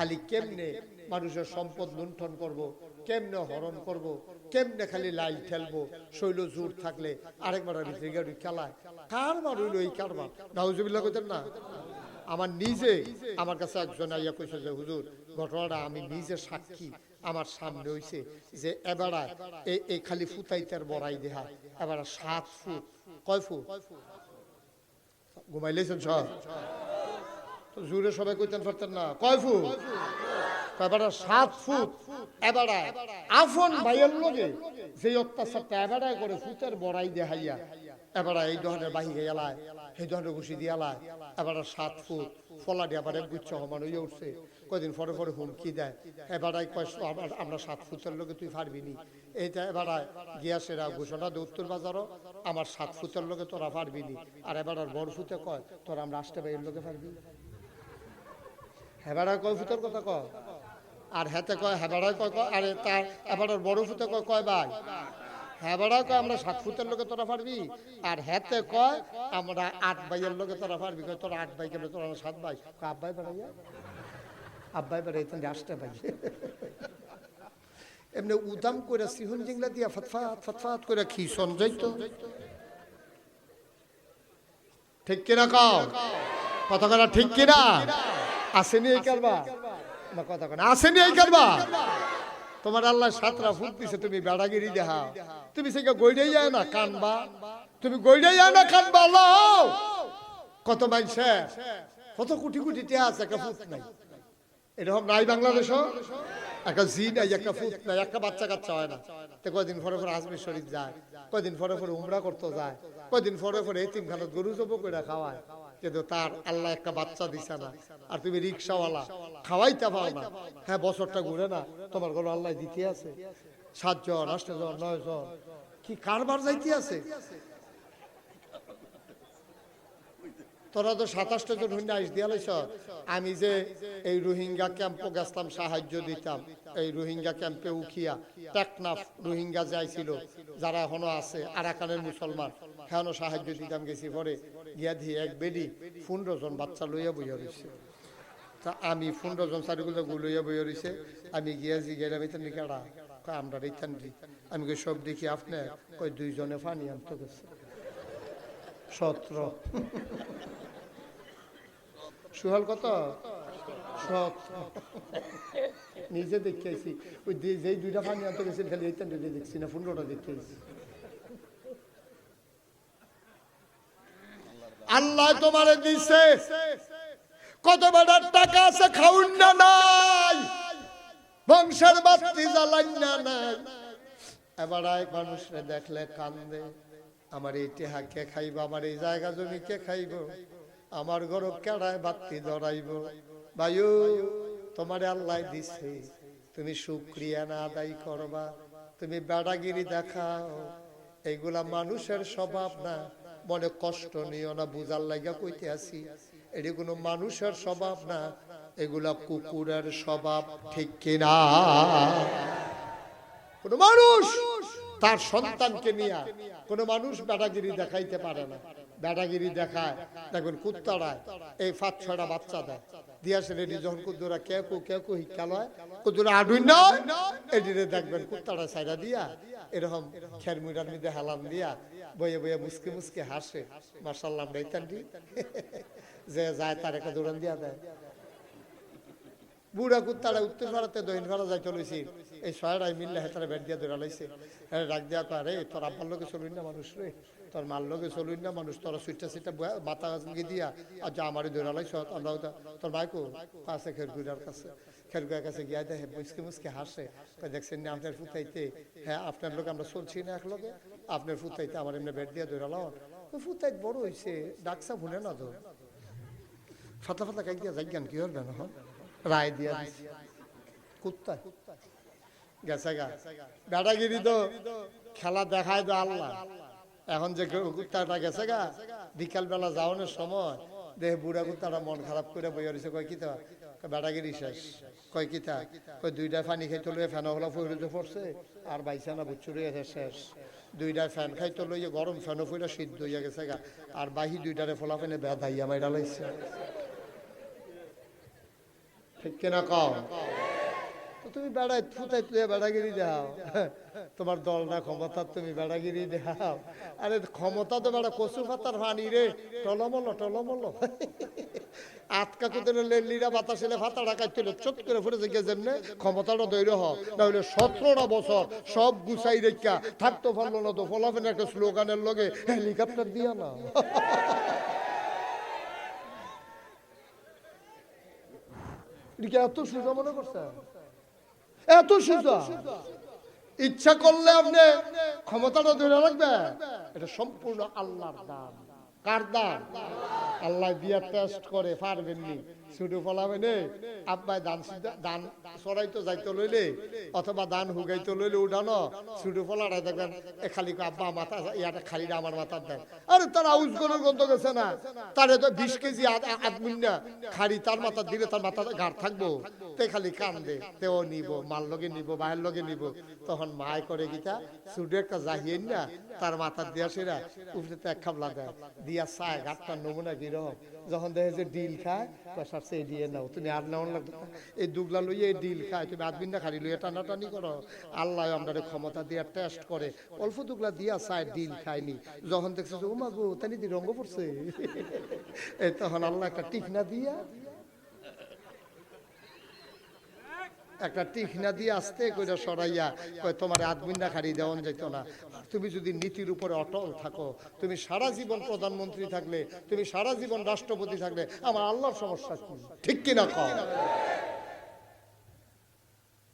খালি কেমনে মানুষের সম্পদ লুণ্ঠন করব। কেমনে হরণ করব। কেমনে খালি লাইল ঠেলবো, শৈল জোর থাকলে আরেকবার ভিতরে গাড়ি খেলায় কার মারুল ওই কারবার নাউজুবিল্লাহ কইতেন না আমার নিজে, আমার কাছে একজন আইয়া কইছে যে, হুজুর, ঘটনাটা আমি নিজে সাক্ষী, আমার সামনে হইছে যে, এবারা এই খালি ফুতাইতের বড়াই দেহা, এবারা সাত ফুট, কয় ফুট ঘুমাইলেছেন সব জুড়ে সবাই কইতেন পারতেন না। কয় ফুট? এবারে সাত ফুট। এবারে আফন ভাইয়ের লগে যে অত্যাচারটা এবারে করে ফুতের বড়াই দেখাইয়া এবারে এই ধরনের বাহিরে এলায় এই ধরনের ঘুষি দিয়ে এলায় এবারে সাত ফুট ফলা দিয়ে আবার গুচ্ছ সমান হয়ে উঠছে। কয়দিন পরে পরে হুমকি দেয়। এবারে কয় আবার আমরা সাত ফুটের লোকে তুই পারবি নি? এইটা এবারে গিয়া সেরা ঘোষণা দে উত্তর বাজারও আমার সাত ফুটের লোকে তোরা পারবি নি। আর এবার বড় ফুটে কয়, তোরা আমরা আসতে ভাইয়ের লোকে পারবি হেবাড়া কয় ফুটের কথা কয় আর হেতে কয় হেবাড়ায় কয় কয় আরে তার এবার বড় ফুটে কয় কয় ভাই হেবাড়া কয়, আমরা সাত ফুটের লোকে তোরা পারবি? আর হেতে কয়, আমরা আট ভাইয়ের লোকে তোরা পারবি? কয়, তোরা আট ভাই গেলে তোরা সাত কয় আব্বাই বেড়াইয়া? আব্বাই বেড়াই তুমি আসতে ভাই। এমনি উদাম করে সিহুন জিংলা দিয়া ফতফাত ফতফাত করে খিসন যাইতো। ঠিক কিনা কও? কথা কথা ঠিক কিনা? আসেনি এই কারবা না কথা আসেনি এই কারবা তোমার আল্লাহ সাতরা ফুট দিছে তুমি বেড়াগিরি দেহা তুমি সেটা গইড়াই যায় না কানবা? তুমি গইড়াই যায় না কানবা? আল্লাহ কত মাইছে কত কোটি কোটি টিয়া আছে একটা ফুট নাই। এরকম নাই বাংলাদেশ একটা জি নাই একটা ফুট নাই একটা বাচ্চা কাচ্চা হয় না। তো কয়দিন পরে পরে আজমির শরীফ যায় কয়দিন পরে পরে উমরা করতে যায় কয়দিন পরে পরে এতিম খানত গরু জব করে খাওয়ায়। কিন্তু তার আল্লাহ একটা বাচ্চা দিছে না। আর তুমি রিক্সাওয়ালা, খাওয়াইতে পাও না। হ্যাঁ বছরটা ঘুরে না, তোমার কোনো আল্লাহ দিতে আছে? সাতজন নয় জন কি কারবার যাইতে আছে? তোরা তো সাতাশটা জন হইনা আইস দিয়া আমি যে এই রোহিঙ্গা ক্যাম্পে গেছিলাম, সাহায্য দিতাম। এই রোহিঙ্গা ক্যাম্পে উখিয়া টেকনাফ রোহিঙ্গা যাইছিল যারা এখনও আছে, আরাকানের মুসলমান হ্যাঁ সাহায্য দিতাম, গেছি পরে। গিয়া দিয়ে এক বেডি পনেরো জন বাচ্চা লইয়া বইয়া রয়েছে তা আমি পনেরো জন চারিগুলো লইয়া বইয়া রয়েছে আমি গিয়া জি গেলাম বেতন কেডা কয় আমরা রেতান আমি সব দেখি আপনি। কই দুইজনে পানি আনতে গেছে। সতেরো। সুহাল কত? নিজে ওই যেই দুইটা পানি আনতে খালি দুইটা দেখছি না, পনেরোটা আল্লাহ তোমারে দিছে। কত বেটার টাকা আছে খাউন না নাই? বংশের বাতি জ্বালান না নাই? এবার এক মানুষরে দেখলে কান্দে। আমার এই টেহা কে খাইব? আমার এই জায়গা জমি কে খাইব? আমার ঘর কেড়ায় বাতি ধরাইব? বায়ু তোমারে আল্লাহ দিছে, তুমি শুক্রিয়া না আদায় করবা, তুমি বেড়াগিরি দেখাও। এইগুলা মানুষের স্বভাব না, মনে কষ্ট নিও না, বুঝার লাগা কইতে আসি। এটি কোনো মানুষের স্বভাব না, এগুলা কুকুরের স্বভাব, ঠিক কিনা? কোন মানুষ তার সন্তানকে নিয়ে কোন মানুষ বেটাগিরি দেখাইতে পারে না। বেটাগিরি দেখায়, দেখবেন কুত্তারা এই পাঁচ, ছয়টা বাচ্চা দেয়। রেডি যখন কুদ্দুরা দেখবেন দিয়া, এরকম দিয়া বয়ে বয়ে মুসকে মুসকে হাসে। যে যায় তার একটা দৌড়ান দিয়া দেয়। বুড়া কুত্তারা উত্তর ভারতে, দক্ষিণ ভারত যাই চলেছি। এই ছয়টাই মিললে হেতারে বেট দিয়ে ধরে লাইছে। হ্যাঁ ডাক দিয়া কয় রে তোর আব্বার লোকে চলুন না মানুষ রে। তোর মার লোকে চলুন না মানুষ। তোর সুইটা সিটা মাথা গাছকে দিয়া, আর যা আমারই ধরে লাইছ আমরা তোর মাইকো আছে খেরগুড়ার কাছে। খেরগুড়ার কাছে গিয়া দেখে মুসকে মুসকে হাসে। দেখছেন না আপনার ফুতাইতে? হ্যাঁ আপনার লোক আমরা চলছি না এক লোকে আপনার ফুতাইতে আমার এমনি বেট দিয়ে ধরে লাও। ফুতাইত বড় হয়েছে ডাকসা ভুনে না তো? ফাতা ফাতা কাই দিয়া যাই কি হবে না রায় দিয়া দিছে কুত্তা গেছে গা। তো খেলা দেখায় তো আল্লাহ। এখন যে কুত্তাটা গেছে গা বিকাল বেলা যাওয়ানোর সময় দেহ বুড়া কুত্তাটা মন খারাপ করে বই রয়েছে। কয় কিতা বেটাগিরি শেষ। কয় কিতা কয়, দুইটা পানি খাইতে লইয়া ফ্যান হলা ফুড়ে পড়ছে, আর বাইসা না বুচ্ছু শেষ। দুইটা ফ্যান খাইতে লইয়া গরম ফ্যানও ফুড়ে সিদ্ধ হইয়া গেছে গা। আর বাহি দুইটারে ফোলা ফেনে বেধাইয়া মাইরা লাইছে। ঠিক কিনা কও তুমি বেড়াই ফুটাই তুই বেড়াগিরি দাও তোমার দল না ক্ষমতা তুমি বেড়াগিরি দাও আরে ক্ষমতা তো বেড়া কচু পাতার ফানি রে। টলমল টলমল। আটকা কুদের লেলিরা বাতাসেলে ফাতাটা কাটছিল চট করে ফুটে থেকে যেমনে ক্ষমতাটা দৈর্য হ নাহলে সতেরোটা বছর সব গুছাই রেখা থাকতো পারল না তো ফলাফেন একটা স্লোগানের লগে হেলিকপ্টার দিয়া না এটা কি এত সোজা মনে করছে এত সোজা? ইচ্ছা করলে আপনি ক্ষমতাটা ধরে রাখবে এটা সম্পূর্ণ আল্লাহর দান। কার দান? আল্লাহ দিয়া টেস্ট করে পারবেননি ছুটু ফলাবেন আব্বাই দান দান সরাইতো যাইতে লইলে, অথবা দান হুগাইতে লইলে উঠানো ছুটু ফলাটাই দেখবেন, এ খালি আব্বা, মাথা ইয়াটা খালি আমার মাথার দেন। আরে, তার আউজ করার গন্ধ গেছে না। তারে তো বিশ কেজি আদমিন না খালি তার মাথা দিলে তার মাথা ঘাট থাকব। তে খালি কান্দে তেও নিব মাল লগে নিব, বাহের লগে নিব। তখন মায় করে গীতা সুডে একটা জাহিয়েন না, তার মাথার দিয়া সেরা উপরে তো এক খাবলা দেয়। দিয়া চায় গাটটার নমুনা কীরকম যখন দেখে যে ডিল খায় সেই দিয়ে নাও, তুমি আর নেওয়ার লাগবে না। এই দুগলা লইয়ে এই ডিল খায়, তুমি আদমিন না খালি লইয়ে টানাটানি করো। আল্লাহ আমরা ক্ষমতা দিয়া টেস্ট করে। অল্প দুগলা দিয়া চায়, ডিল খায়নি। যখন দেখছে ও মা গো তানি দি রঙ্গ পড়ছে। এই তখন আল্লাহ একটা টিকনা দিয়া একটা টিকনা দিয়ে আসতে কইরা সরাইয়া, কয়, তোমার আদমিন্না খাড়ি দেওয়ান যেত না। তুমি যদি নীতির উপরে অটল থাকো, তুমি সারা জীবন প্রধানমন্ত্রী থাকলে, তুমি সারা জীবন রাষ্ট্রপতি থাকলে, আমার আল্লাহর সমস্যা কি? ঠিক কিনা কও?